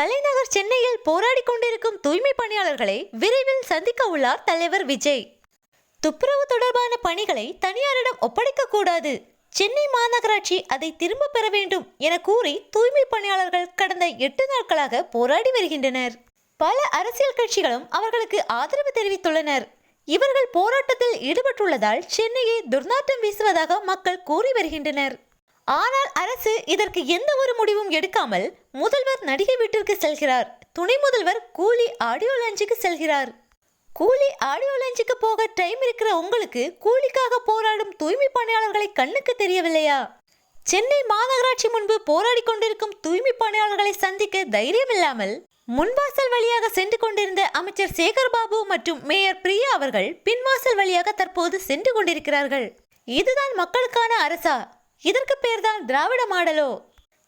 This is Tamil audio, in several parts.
தலைநகர் சென்னையில் போராடி கொண்டிருக்கும் தூய்மை பணியாளர்களை விரைவில் சந்திக்க உள்ளார் தலைவர் விஜய். துப்புரவு தொடர்பான பணிகளை தனியாரிடம் ஒப்படைக்க கூடாது. சென்னை மாநகராட்சி அதை திரும்ப பெற வேண்டும் என கூறி தூய்மை பணியாளர்கள் கடந்த எட்டு நாட்களாக போராடி வருகின்றனர். பல அரசியல் கட்சிகளும் அவர்களுக்கு ஆதரவு தெரிவித்துள்ளனர். இவர்கள் போராட்டத்தில் ஈடுபட்டுள்ளதால் சென்னையை துர்நாற்றம் வீசுவதாக மக்கள் கூறி வருகின்றனர். ஆனால் அரசு இதற்கு எந்த ஒரு முடிவும் எடுக்காமல் முதல்வர் நடிகை வீட்டிற்கு செல்கிறார். துணை முதல்வர் கூலி ஆடியோ லஞ்சுக்கு செல்கிறார். கூலி ஆடியோ லஞ்சுக்கு போக டைம் இருக்கிற உங்களுக்கு கூலிக்காக போராடும் தூய்மை பணியாளர்களை கண்ணுக்கு தெரியவில்லையா? சென்னை மாநகராட்சி முன்பு போராடி கொண்டிருக்கும் தூய்மை பணியாளர்களை சந்திக்க தைரியம் இல்லாமல் முன்வாசல் வழியாக சென்று கொண்டிருந்த அமைச்சர் சேகர் பாபு மற்றும் மேயர் பிரியா அவர்கள் பின்வாசல் வழியாக தற்போது சென்று கொண்டிருக்கிறார்கள். இதுதான் மக்களுக்கான அரசா? இதற்கு பேர்தான் திராவிட மாடலோ?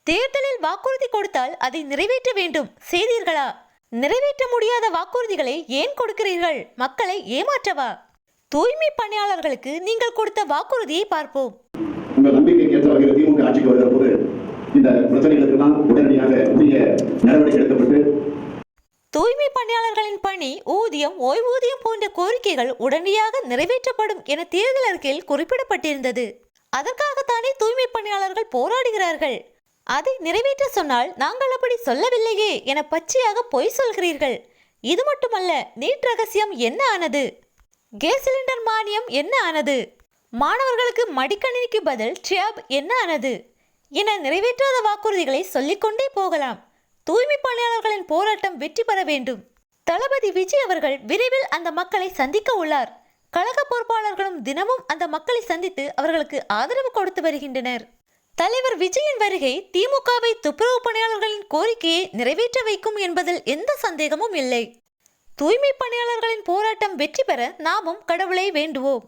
தேர்தலில் வாக்குறுதி கொடுத்தால் அதை நிறைவேற்ற வேண்டும் செய்தீர்களா? நிறைவேற்ற முடியாத வாக்குறுதிகளை ஏன் கொடுக்கிறீர்கள்? மக்களை ஏமாற்றவா? தூய்மை பணியாளர்களுக்கு நீங்கள் கொடுத்த வாக்குறுதியை பார்ப்போம். உங்கள் நம்பிக்கைக்கு ஏற்ற வகையில் திமுக ஆட்சிக்கு வருகிற போது இந்த பிரச்சனைகளுக்கெல்லாம் உடனடியாக உரிய நடவடிக்கை எடுக்கப்பட்டு தூய்மை பணியாளர்களின் பணி ஊதியம் ஓய்வூதியம் போன்ற கோரிக்கைகள் உடனடியாக நிறைவேற்றப்படும் என தேர்தல் அறிக்கையில் குறிப்பிடப்பட்டிருந்தது. அதற்காகத்தானே தூய்மை பணியாளர்கள் போராடுகிறார்கள்? அதை நிறைவேற்ற சொன்னால் நாங்கள் அப்படி சொல்லவில்லையே என பச்சையாக பொய் சொல்கிறீர்கள். இது மட்டுமல்ல நீட் ரகசியம் என்ன ஆனது? கேஸ் சிலிண்டர் மானியம் என்ன ஆனது? மாணவர்களுக்கு மடிக்கணினிக்கு பதில் ட்ரியாப் என்ன ஆனது? என நிறைவேற்றாத வாக்குறுதிகளை சொல்லிக்கொண்டே போகலாம். தூய்மை பணியாளர்களின் போராட்டம் வெற்றி பெற வேண்டும். தளபதி விஜய் அவர்கள் விரைவில் அந்த மக்களை சந்திக்க உள்ளார். கழக பொறுப்பாளர்களும் தினமும் அந்த மக்களை சந்தித்து அவர்களுக்கு ஆதரவு கொடுத்து வருகின்றனர். தலைவர் விஜயின் வருகை திமுகவை துப்புரவு பணியாளர்களின் கோரிக்கையை நிறைவேற்ற வைக்கும் என்பதில் எந்த சந்தேகமும் இல்லை. தூய்மை பணியாளர்களின் போராட்டம் வெற்றி பெற நாமும் கடவுளை வேண்டுவோம்.